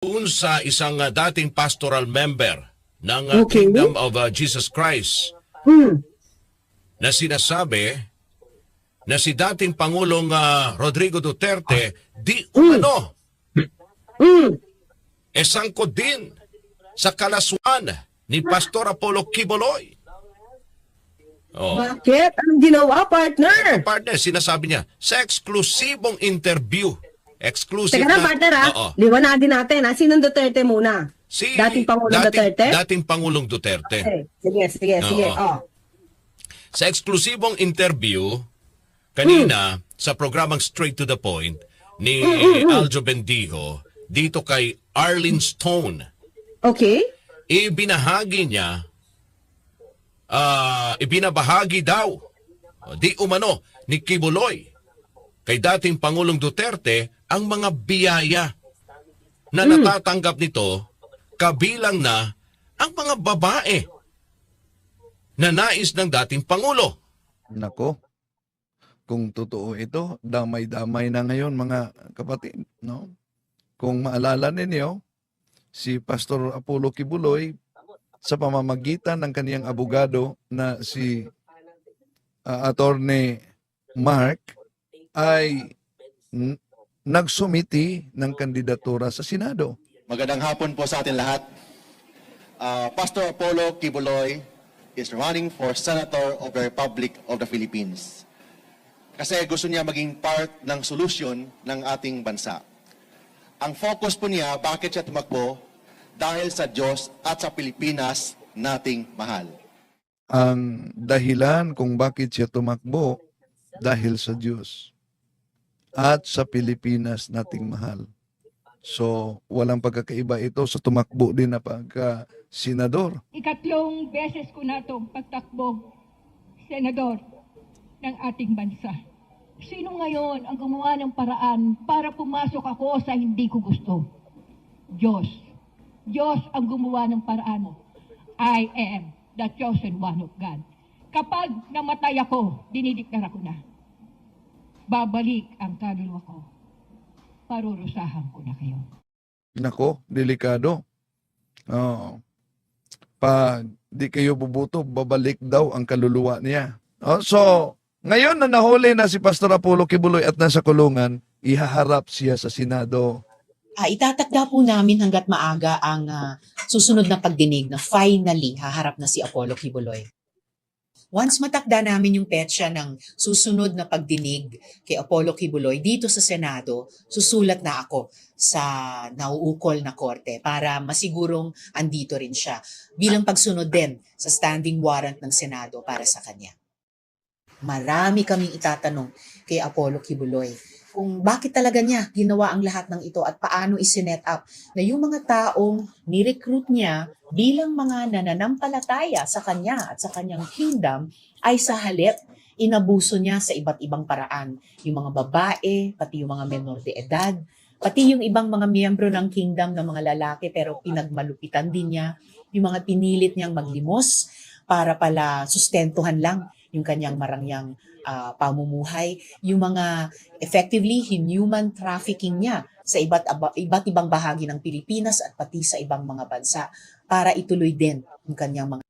doon sa isang uh, dating pastoral member ng uh, Okay. Kingdom of uh, Jesus Christ Hmm. na sinasabi na si dating Pangulong uh, Rodrigo Duterte di umano Hmm. e sangkot din sa kalaswan ni Pastor Apollo Kiboloy. Oh. Bakit? Anong ginawa, partner? Partner, sinasabi niya, sa eksklusibong interview, exclusive Teka na, partner ha. Oo. Liwanagin natin ha. Sinong Duterte muna? Si Dating Pangulong dating, Duterte? Dating Pangulong Duterte. Okay. Sige, sige, sige. Oo. Oh. Sa eksklusibong interview kanina Hmm. sa programang Straight to the Point ni Aljo Bendijo dito kay Arlene Stone, Okay. ibinahagi niya ah ibinabahagi daw di umano ni Kibuloy kay dating Pangulong Duterte ang mga biyaya na natatanggap nito kabilang na ang mga babae na nais ng dating Pangulo. Nako, kung totoo ito, damay-damay na ngayon mga kapatid, no? Kung maalala ninyo, si Pastor Apollo Kibuloy sa pamamagitan ng kaniyang abogado na si uh, Attorney Mark ay nagsumiti ng kandidatura sa Senado. Magandang hapon po sa atin lahat. Uh, Pastor Apollo Kibuloy is running for Senator of the Republic of the Philippines. Kasi gusto niya maging part ng solusyon ng ating bansa. Ang focus po niya, bakit siya tumakbo? Dahil sa Diyos at sa Pilipinas nating mahal. Ang dahilan kung bakit siya tumakbo dahil sa Diyos at sa Pilipinas nating mahal. So, walang pagkakaiba ito sa tumakbo din na pagka-senador. Ikatlong beses ko na itong pagtakbo, senador ng ating bansa. Sino ngayon ang gumawa ng paraan para pumasok ako sa hindi ko gusto? Diyos. Diyos ang gumawa ng paraan. I am the chosen one of God. Kapag namatay ako, dinidiklara ko na. Babalik ang kaluluwa ko. Parurusahan ko na kayo. Nako, delikado. Oh. Pag di kayo bubuto, babalik daw ang kaluluwa niya. Oh, so, ngayon na nahuli na si Pastor Apollo Kibuloy at nasa kulungan, ihaharap siya sa Senado. Ah, itatakda po namin hanggat maaga ang ah, susunod na pagdinig na finally haharap na si Apollo Kibuloy. Once matakda namin yung petsa ng susunod na pagdinig kay Apollo Kibuloy dito sa Senado, susulat na ako sa nauukol na korte para masigurong andito rin siya bilang pagsunod din sa standing warrant ng Senado para sa kanya. Marami kaming itatanong kay Apollo Kibuloy kung bakit talaga niya ginawa ang lahat ng ito at paano isinet up na yung mga taong ni-recruit niya bilang mga nananampalataya sa kanya at sa kanyang kingdom ay sa halip inabuso niya sa iba't ibang paraan. Yung mga babae, pati yung mga menor de edad, pati yung ibang mga miyembro ng kingdom ng mga lalaki pero pinagmalupitan din niya, yung mga pinilit niyang maglimos para pala sustentuhan lang yung kanyang marangyang ah, pamumuhay, yung mga effectively inhuman trafficking niya sa iba't, iba't ibang bahagi ng Pilipinas at pati sa ibang mga bansa para ituloy din yung kanyang mga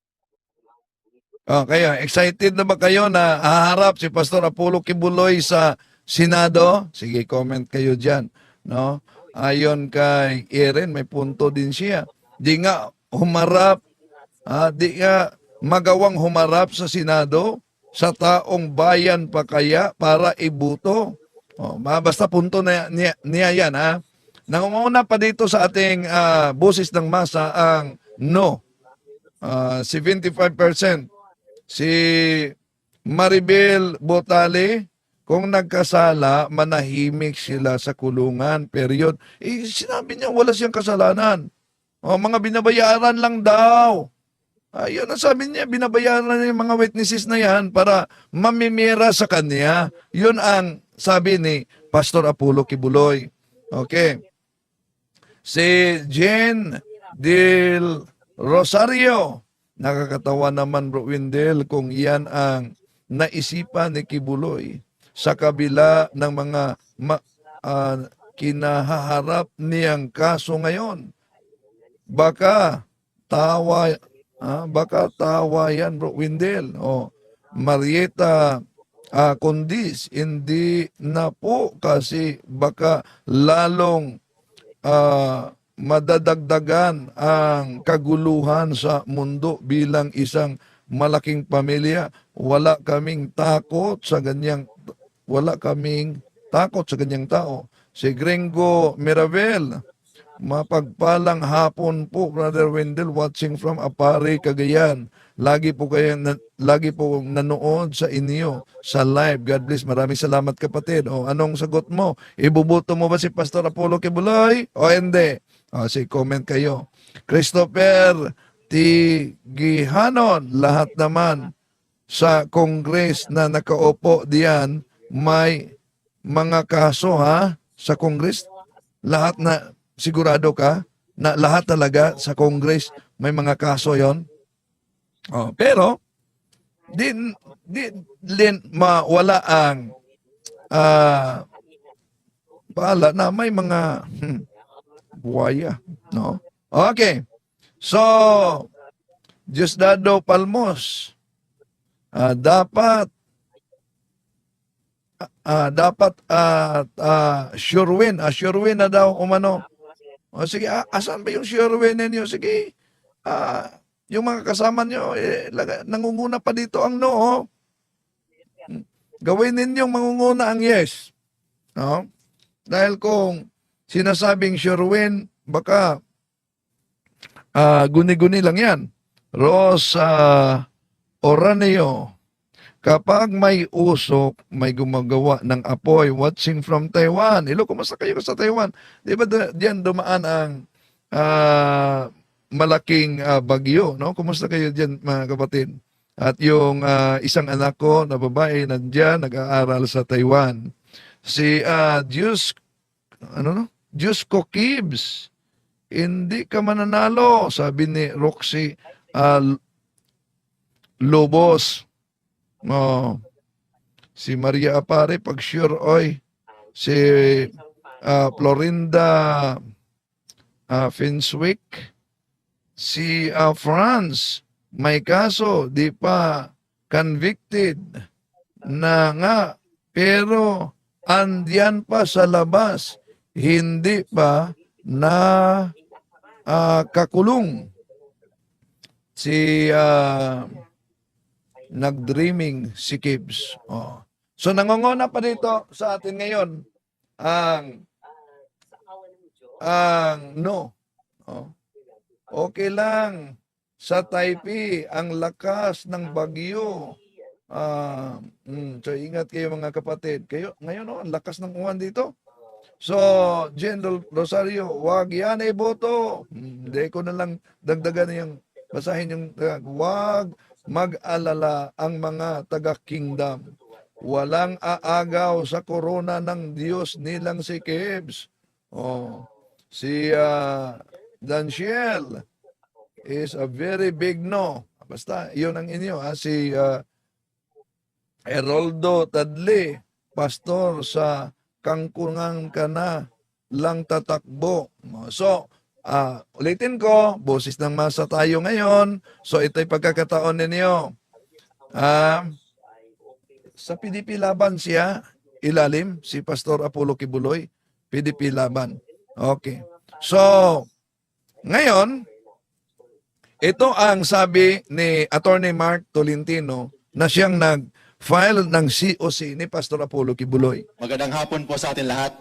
kayo, excited na ba kayo na haharap si Pastor Apollo Kibuloy sa Senado? Sige, comment kayo dyan. No? Ayon kay Erin, may punto din siya. Di nga humarap, ah, di nga magawang humarap sa Senado sa taong bayan pa kaya para ibuto. Oh, basta punto na niya, niya yan ha. Nangunguna pa dito sa ating ah, boses ng masa ang no. Ah, 75% si Maribel Botale, kung nagkasala, manahimik sila sa kulungan, period. Eh, sinabi niya wala siyang kasalanan. O, mga binabayaran lang daw. Ayun ang sabi niya, binabayaran niya yung mga witnesses na yan para mamimira sa kanya. Yun ang sabi ni Pastor Apollo Kibuloy. Okay. Si Jen Del Rosario, Nakakatawa naman bro Windel kung iyan ang naisipan ni Kibuloy sa kabila ng mga ma, ah, kinahaharap niyang kaso ngayon. Baka tawa, ah, baka tawa yan bro, Windel. O, Marieta ah, Condis, hindi na po kasi baka lalong ah, madadagdagan ang kaguluhan sa mundo bilang isang malaking pamilya. Wala kaming takot sa ganyang wala kaming takot sa ganyang tao. Si Gringo Mirabel, mapagpalang hapon po, Brother Wendell, watching from Apari, Cagayan. Lagi po kayo, na, lagi po nanood sa inyo sa live. God bless. Maraming salamat kapatid. O, anong sagot mo? Ibubuto mo ba si Pastor Apollo Kibuloy? O hindi? O, si comment kayo. Christopher Tigihanon, lahat naman sa Congress na nakaupo diyan may mga kaso ha sa Congress lahat na sigurado ka na lahat talaga sa Congress may mga kaso yon? Oh, pero din din, din mawala ang ah bala na may mga hmm, buwaya no? Okay. So Diosdado Palmos ah, dapat ah, dapat at ah, sure win, ah, sure win na daw umano. O sige, ah, asan ba yung sure win ninyo? Sige, ah, yung mga kasama nyo, eh, laga, nangunguna pa dito ang no. oh. Gawin ninyong mangunguna ang yes. No? Dahil kung sinasabing sure win, baka ah, guni-guni lang yan. Ross ah, Oraneo, Kapag may usok, may gumagawa ng apoy watching from Taiwan. Ilo, kumusta kayo sa Taiwan? Di ba diyan dumaan ang ah, malaking ah, bagyo, no? Kumusta kayo diyan mga kapatid? At yung ah, isang anak ko na babae nandiyan nag-aaral sa Taiwan. Si uh, Diyos ano no? Diyos ko. Hindi ka mananalo, sabi ni Roxy ah, Lobos. Oh. Si Maria Apare, pag sure, oy. Si ah, Florinda ah, Finswick. Si ah, Franz, may kaso, di pa convicted na nga. Pero andyan pa sa labas, hindi pa na ah, kakulong. Si ah, nag-dreaming si Gibbs. Oh. So nangunguna pa dito sa atin ngayon ang ang no. Oh. Okay lang sa Taipei ang lakas ng bagyo. Ah, mm, so ingat kayo mga kapatid. Kayo ngayon oh, ang lakas ng uwan dito. So, General Rosario, wag yan ay boto. Hmm, Hindi ko na lang dagdagan yung basahin yung uh, wag mag-alala ang mga taga-kingdom. Walang aagaw sa korona ng Diyos nilang si Kebs. Oh, si uh, Danciel is a very big no. Basta, yun ang inyo. Ha? Si uh, Eroldo Tadli, pastor sa Kangkungan ka na lang tatakbo. So, Ah, ulitin ko, boses ng masa tayo ngayon. So ito'y pagkakataon ninyo. Ah, sa PDP laban siya, ilalim, si Pastor Apollo Kibuloy, PDP laban. Okay. So, ngayon, ito ang sabi ni Attorney Mark Tolentino na siyang nag-file ng COC ni Pastor Apollo Kibuloy. Magandang hapon po sa atin lahat.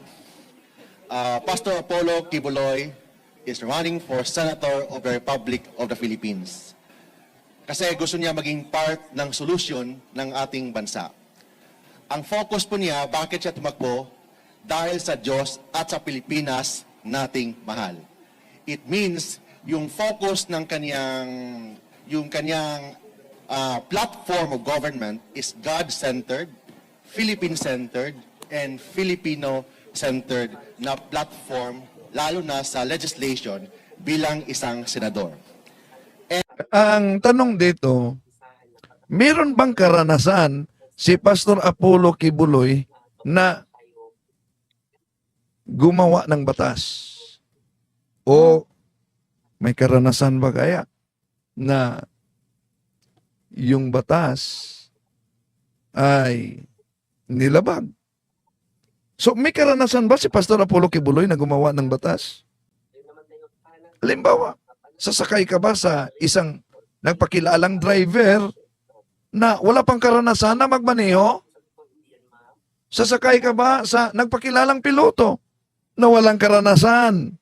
Ah, Pastor Apollo Kibuloy is running for Senator of the Republic of the Philippines. Kasi gusto niya maging part ng solusyon ng ating bansa. Ang focus po niya, bakit siya tumakbo? Dahil sa Diyos at sa Pilipinas nating mahal. It means yung focus ng kaniyang yung kaniyang ah, platform of government is God-centered, Philippine-centered, and Filipino-centered na platform lalo na sa legislation bilang isang senador. Ang tanong dito, meron bang karanasan si Pastor Apollo Kibuloy na gumawa ng batas? O may karanasan ba kaya na yung batas ay nilabag? So may karanasan ba si Pastor Apollo Kibuloy na gumawa ng batas? Halimbawa, sasakay ka ba sa isang nagpakilalang driver na wala pang karanasan na magmaneho? Sasakay ka ba sa nagpakilalang piloto na walang karanasan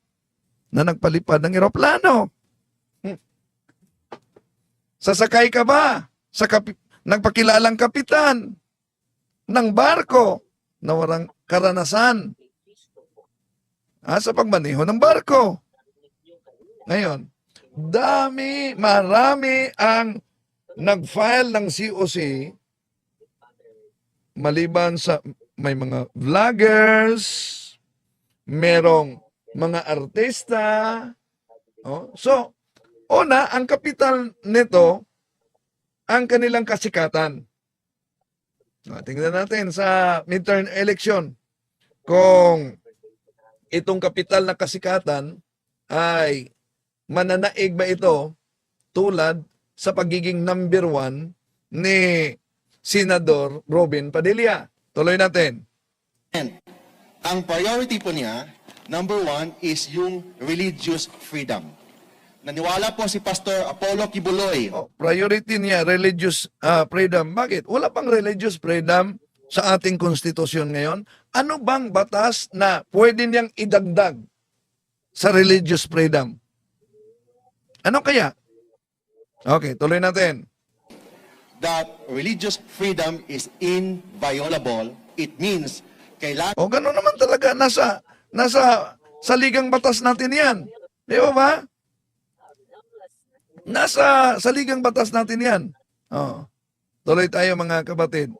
na nagpalipad ng eroplano? Hmm. Sasakay ka ba sa kapi- nagpakilalang kapitan ng barko na walang karanasan ah, sa pagmaneho ng barko? Ngayon, dami, marami ang nag-file ng COC maliban sa may mga vloggers, merong mga artista. Oh, so, una, ang kapital nito, ang kanilang kasikatan. Ah, tingnan natin sa midterm election kung itong kapital na kasikatan ay mananaig ba ito tulad sa pagiging number one ni Senador Robin Padilla. Tuloy natin. And ang priority po niya, number one, is yung religious freedom. Naniwala po si Pastor Apollo Kibuloy Oh, priority niya, religious ah, freedom. Bakit? Wala pang religious freedom sa ating konstitusyon ngayon. Ano bang batas na pwede niyang idagdag sa religious freedom? Ano kaya? Okay, tuloy natin. that religious freedom is inviolable. It means kailangan O gano'n naman talaga nasa nasa sa ligang batas natin 'yan. Di ba ba? Nasa sa ligang batas natin 'yan. Oh. Tuloy tayo mga kapatid.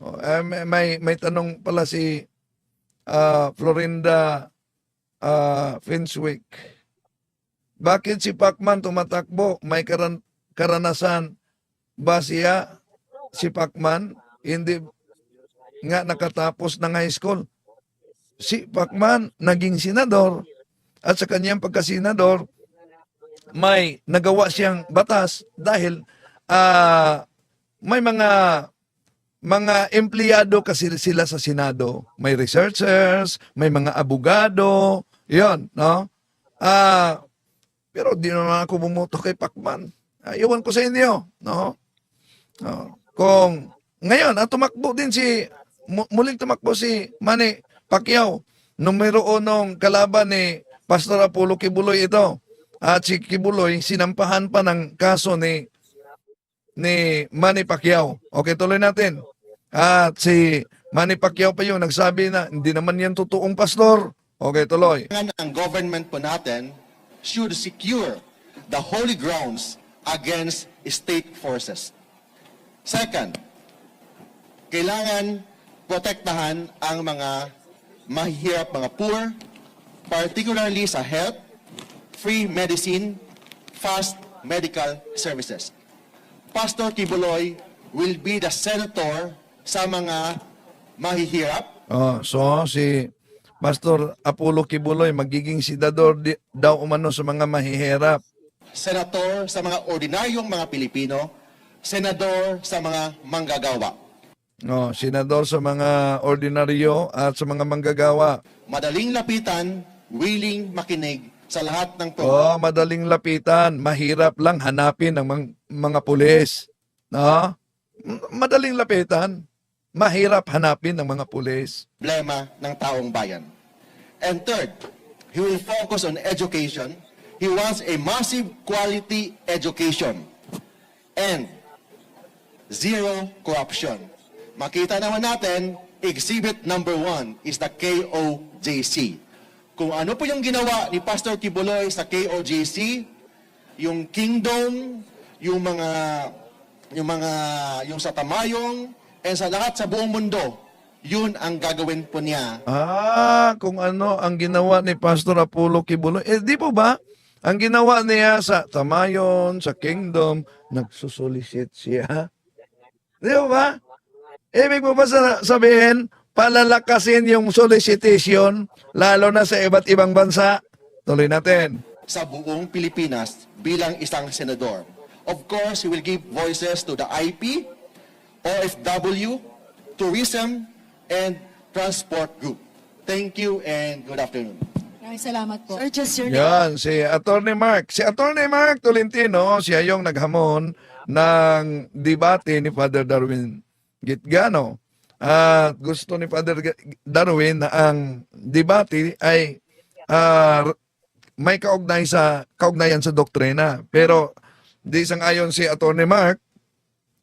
Oh, eh, may, may tanong pala si ah, Florinda ah, Finswick. Bakit si Pacman tumatakbo? May karan karanasan ba siya si Pacman? Hindi nga nakatapos ng high school. Si Pacman naging senador at sa kanyang pagkasenador may nagawa siyang batas dahil ah, may mga mga empleyado kasi sila sa Senado. May researchers, may mga abogado, yon no? Ah, pero di naman ako bumoto kay Pacman. Ah, iwan ko sa inyo, no? No. Kung ngayon, at tumakbo din si mu- muling tumakbo si Manny Pacquiao, numero unong kalaban ni Pastor Apollo Kibuloy ito. At si Kibuloy sinampahan pa ng kaso ni ni Manny Pacquiao. Okay, tuloy natin. At si Manny Pacquiao pa yung nagsabi na hindi naman yan totoong pastor. Okay, tuloy. ang government po natin should secure the holy grounds against state forces. Second, kailangan protektahan ang mga mahihirap, mga poor, particularly sa health, free medicine, fast medical services. Pastor Kibuloy will be the senator sa mga mahihirap, Oh, so si Pastor Apollo Kibuloy magiging senador di, daw umano sa mga mahihirap. senator sa mga ordinaryong mga Pilipino, senador sa mga manggagawa. Oh, senador sa mga ordinaryo at sa mga manggagawa. Madaling lapitan, willing makinig sa lahat ng pro. Oh, madaling lapitan, mahirap lang hanapin ng mga, mga pulis. No? Madaling lapitan, mahirap hanapin ng mga pulis. problema ng taong bayan. And third, he will focus on education. He wants a massive quality education and zero corruption. Makita naman natin, exhibit number one is the KOJC. Kung ano po yung ginawa ni Pastor Kibuloy sa KOJC, yung kingdom, yung mga yung mga yung sa Tamayong and sa lahat sa buong mundo, yun ang gagawin po niya Ah, kung ano ang ginawa ni Pastor Apollo Kibuloy. Eh, di po ba? Ang ginawa niya sa Tamayon, sa Kingdom, nagsusolicit siya. Di po ba? Ibig mo ba sa- sabihin, palalakasin yung solicitation, lalo na sa iba't ibang bansa? Tuloy natin. sa buong Pilipinas bilang isang senador. Of course, he will give voices to the IP, OFW, tourism, and transport group. Thank you and good afternoon. Maraming salamat po. Sir, just your Yan, si Attorney Mark. Si Attorney Mark Tolentino, siya yung naghamon ng debate ni Father Darwin Gitgano. At gusto ni Father Darwin na ang debate ay ah, may kaugnay sa kaugnayan sa doktrina. Pero di sang ayon si Attorney Mark,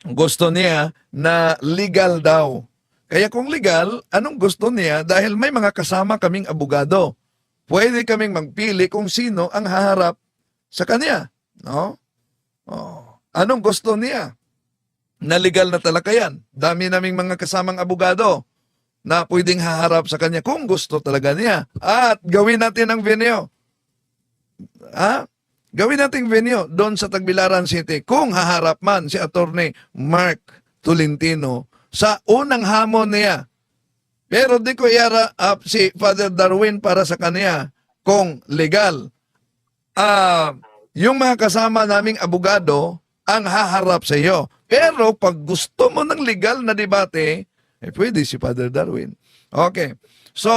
gusto niya na legal daw. Kaya kung legal, anong gusto niya? Dahil may mga kasama kaming abogado pwede kaming magpili kung sino ang haharap sa kanya. No? Oh. Anong gusto niya? Na legal na talaga yan. Dami naming mga kasamang abogado na pwedeng haharap sa kanya kung gusto talaga niya. At gawin natin ang venue. Ha? Gawin natin venue doon sa Tagbilaran City kung haharap man si Attorney Mark Tolentino sa unang hamon niya pero di ko iara up si Father Darwin para sa kanya kung legal. Ah, yung mga kasama naming abogado ang haharap sa iyo. Pero pag gusto mo ng legal na debate, eh pwede si Father Darwin. Okay. So,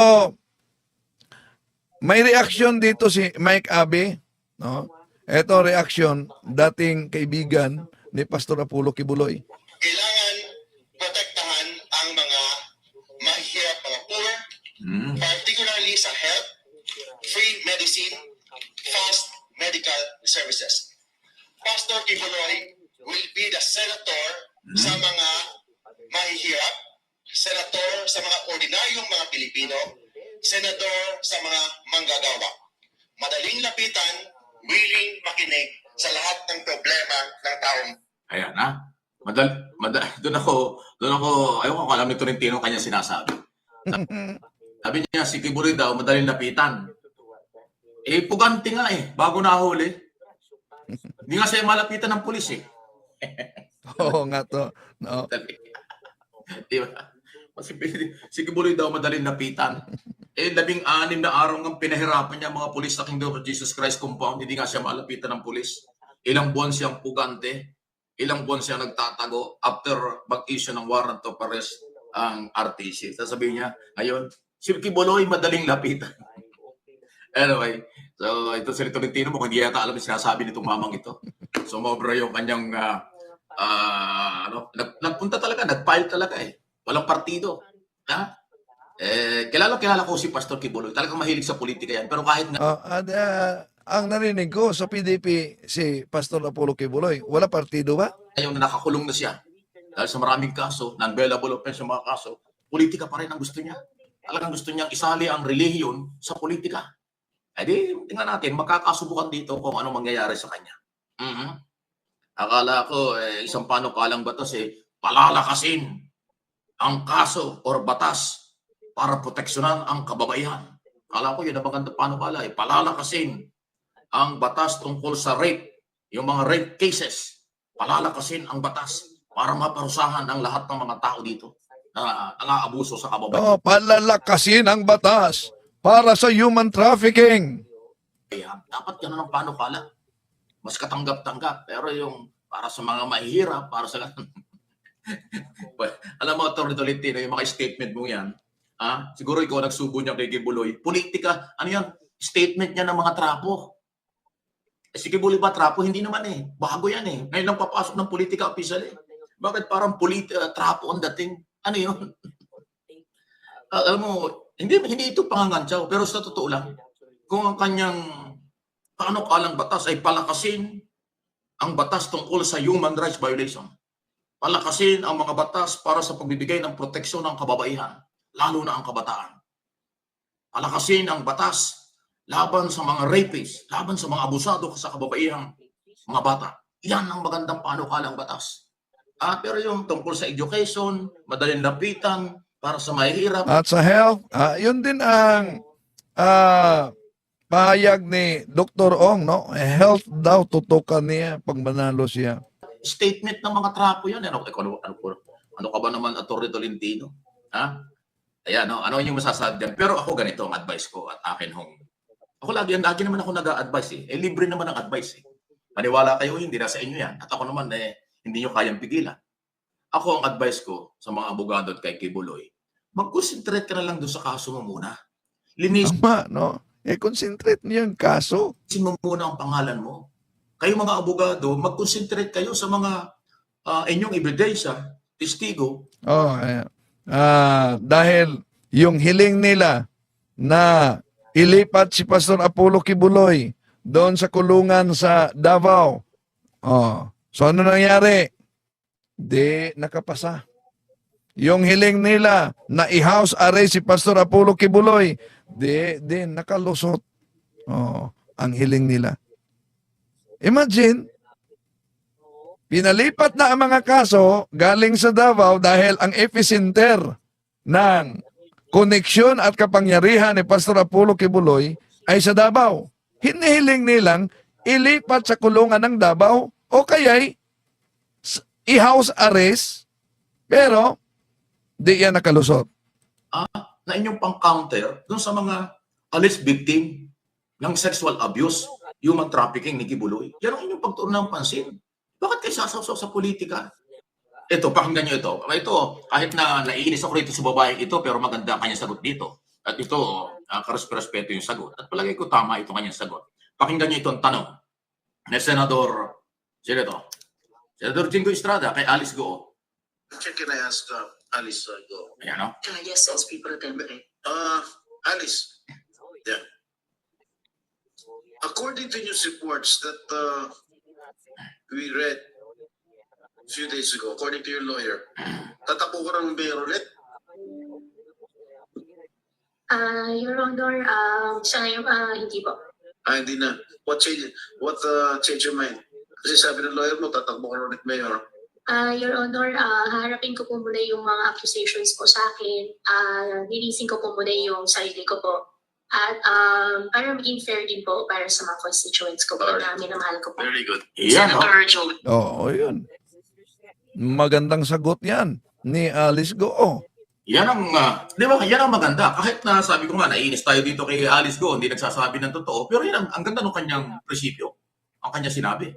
may reaction dito si Mike Abe, no? Ito reaction dating kaibigan ni Pastor Apollo Kibuloy. kailangan protektahan ang mga mahihirap mga poor, particularly sa health, free medicine, fast medical services. Pastor Kibuloy will be the senator sa mga mahihirap, senator sa mga ordinaryong mga Pilipino, senador sa mga manggagawa. Madaling lapitan, willing makinig sa lahat ng problema ng taong Ayan na. Madal, madal, doon ako, doon ako, ayaw ko alam ni Tolentino kanya sinasabi. Sabi niya, si Kibuloy daw, madaling lapitan. Eh, puganti nga eh, bago nahuli. Hindi nga siya malapitan ng pulis eh. Oo nga to. No. Di ba? Si, si Kibuloy daw madaling lapitan. Eh, labing anim na araw ng pinahirapan niya mga pulis sa Kingdom of Jesus Christ compound. Hindi nga siya malapitan ng pulis. Ilang buwan siyang pugante. Ilang buwan siya nagtatago after mag-issue ng warrant of arrest ang RTC. Sasabihin niya, ngayon, si Kibuloy madaling lapitan. anyway, so ito si Tolentino mo, hindi yata alam yung sinasabi nitong mamang ito. Sumobra yung kanyang ah, ah, ano, nag, nagpunta talaga, nag-file talaga eh. Walang partido. Ha? Eh, kilala kilala ko si Pastor Kibuloy. Talagang mahilig sa politika yan. Pero kahit nga Oh, at, ah, ang narinig ko sa PDP si Pastor Apollo Kibuloy, wala partido ba? ngayon na nakakulong na siya, dahil sa maraming kaso, non-bailable offense sa mga kaso, politika pa rin ang gusto niya. Talagang gusto niyang isali ang relihiyon sa politika. Eh di, tingnan natin, makakasubukan dito kung ano mangyayari sa kanya. Mhm. Akala ko, eh, isang panukalang batas eh, palalakasin ang kaso or batas para proteksyonan ang kababaihan. Akala ko yun ang maganda panukala eh, palalakasin ang batas tungkol sa rape, yung mga rape cases, palalakasin ang batas para maparusahan ang lahat ng mga tao dito na nang-aabuso sa kababaihan. Oh, palalakasin ang batas para sa human trafficking. Dapat ganun ang panukala. Mas katanggap-tanggap. Pero yung para sa mga mahihirap, para sa... well, alam mo, Atty. Tolentino, yung mga statement mo yan, ah, siguro ikaw nagsubo niya kay Gibuloy. Politika, ano yan? Statement niya ng mga trapo. Eh, si Gibuloy ba trapo? Hindi naman eh. Bago yan eh. Ngayon lang papasok ng politika official eh. Bakit parang politi- ah, trapo ang dating? Ano yun? Ah, alam mo, hindi hindi ito pangangantsaw, pero sa totoo lang, kung ang kanyang panukalang batas ay palakasin ang batas tungkol sa human rights violation. Palakasin ang mga batas para sa pagbibigay ng proteksyon ng kababaihan, lalo na ang kabataan. Palakasin ang batas laban sa mga rapists, laban sa mga abusado sa kababaihang mga bata. Yan ang magandang panukalang batas. Ah, pero yung tungkol sa education, madaling lapitan, para sa mahihirap, At sa health, ah, yun din ang ah, pahayag ni Dr. Ong, no? Health daw tutukan niya pag manalo siya. statement ng mga trapo yan. Ano, ano, ano, ano, ka ba naman, Atty. Tolentino? Ha? Ayan, no? ano yung masasabi dyan? Pero ako ganito ang advice ko at akin hong ako lagi, lagi naman ako nag-advise eh. Eh, libre naman ang advice eh. Maniwala kayo, hindi na sa inyo yan. At ako naman eh, hindi nyo kayang pigilan. Ako ang advice ko sa mga abogado at kay Kibuloy, mag-concentrate ka na lang doon sa kaso mo muna. Linisin Tama, no? Eh, concentrate niyo yung kaso. mo muna ang pangalan mo. Kayo mga abogado, mag-concentrate kayo sa mga ah, inyong ebidensya, testigo. Oh, ayan. Ah, dahil yung hiling nila na ilipat si Pastor Apollo Kibuloy doon sa kulungan sa Davao. Oh, so ano nangyari? Di nakapasa. Yung hiling nila na i-house arrest si Pastor Apollo Kibuloy, di, di nakalusot. Oh, ang hiling nila. Imagine, Pinalipat na ang mga kaso galing sa Davao dahil ang epicenter ng koneksyon at kapangyarihan ni Pastor Apollo Kibuloy ay sa Davao. Hinihiling nilang ilipat sa kulungan ng Davao o kaya'y i-house arrest pero di yan nakalusot. na inyong pang-counter dun sa mga alleged victim ng sexual abuse, human trafficking ni Kibuloy. Yan ang inyong pagtuon ng pansin. Bakit kayo sasawsaw sa politika? Ito, pakinggan nyo ito. Ito, kahit na naiinis ako rito sa babaeng ito, pero maganda ang kanyang sagot dito. At ito, uh, karespeto yung sagot. At palagay ko tama itong kanyang sagot. Pakinggan nyo itong tanong ni Senador, sino ito? Senador Jingo Estrada kay Alice Goo. Can I ask uh, Alice uh, go? Ayan, no? Uh, yes, SP Pro Tempore. Uh, Alice, yeah. According to news reports that uh, we read a few days ago, according to your lawyer, tatakbo ka ng mayor ulit? Ah, Your Honor, um, sa ngayon, ah, hindi po. Ah, hindi na. What change, what uh, change your mind? Kasi sabi ng lawyer mo, tatakbo ka ulit mayor. Ah, Your Honor, ah, haharapin ko po muna yung mga accusations po sa akin. Ah, linisin ko po muna yung sarili ko po. At um, para maging fair din po para sa mga constituents ko po na minamahal ko po. Very good. Yan, no? Joel. Oo, yun. Magandang sagot yan ni Alice Goo. Yan ang, ah, di ba, yan ang maganda. Kahit na sabi ko nga, naiinis tayo dito kay Alice Go, hindi nagsasabi ng totoo. Pero yan ang, ang ganda ng kanyang prinsipyo. Ang kanya sinabi.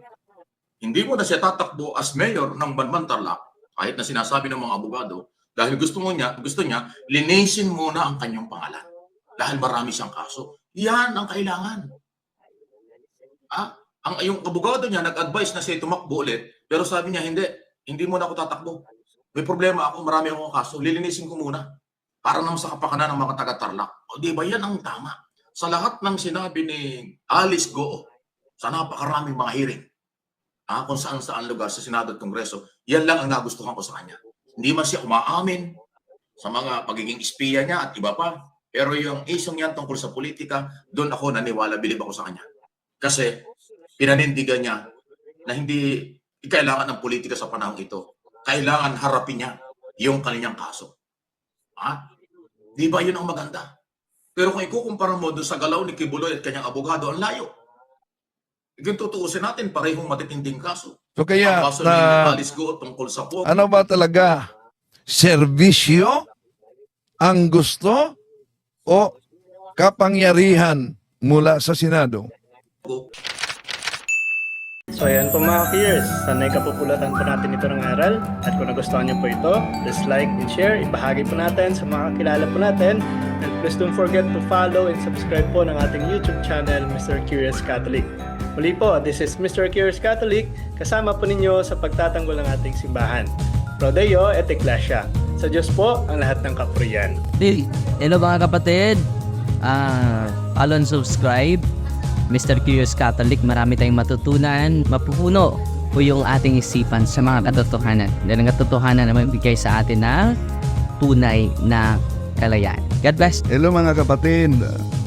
Hindi mo na siya tatakbo as mayor ng Banban Tarlac, kahit na sinasabi ng mga abogado, dahil gusto mo niya, gusto niya, linisin muna ang kanyang pangalan. Dahil marami siyang kaso. Yan ang kailangan. Ah, ang yung abogado niya nag-advise na siya tumakbo ulit, pero sabi niya, hindi, hindi mo na ako tatakbo. May problema ako, marami akong kaso, lilinisin ko muna. Para naman sa kapakanan ng mga taga-Tarlac. O di ba yan ang tama? Sa lahat ng sinabi ni Alice Goo, sa napakaraming mga hearing, ah, kung saan saan lugar sa Senado at Kongreso, yan lang ang nagustuhan ko sa kanya. Hindi man siya umaamin sa mga pagiging espiya niya at iba pa. Pero yung isong yan tungkol sa politika, doon ako naniwala, bilib ako sa kanya. Kasi pinanindigan niya na hindi kailangan ng politika sa panahon ito. Kailangan harapin niya yung kanyang kaso. Ha? Di ba yun ang maganda? Pero kung ikukumpara mo doon sa galaw ni Kibuloy at kanyang abogado, ang layo. Kung tutuusin natin, parehong matitinding kaso. So kaya ang kaso na ni Alice Go tungkol sa po. ano ba talaga? Serbisyo ang gusto o kapangyarihan mula sa Senado? So ayan po mga peers, sanay kapupulatan po natin ito ng aral at kung nagustuhan niyo po ito, please like and share, ibahagi po natin sa mga kakilala po natin and please don't forget to follow and subscribe po ng ating YouTube channel, Mr. Curious Catholic. Muli po, this is Mr. Curious Catholic, kasama po ninyo sa pagtatanggol ng ating simbahan. Prodeo et Ecclesia. Sa Diyos po ang lahat ng kapurian. Hey, Hello mga kapatid. Ah, follow and subscribe. Mr. Curious Catholic, marami tayong matutunan, mapupuno po yung ating isipan sa mga katotohanan. Dahil ang katotohanan na magbigay sa atin ng tunay na kalayaan. God bless. Hello mga kapatid,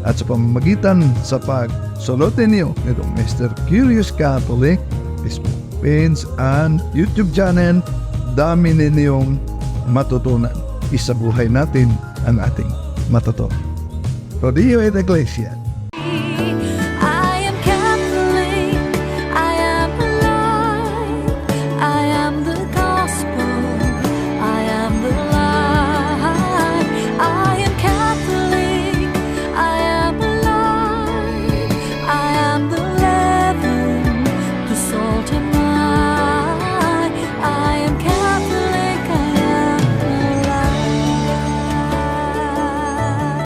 At sa pamamagitan sa pag-sunod ninyo nitong Mr. Curious Catholic, Facebook page and YouTube channel, dami ninyong matutunan. Isabuhay natin ang ating matutunan. Rodillo et Iglesia,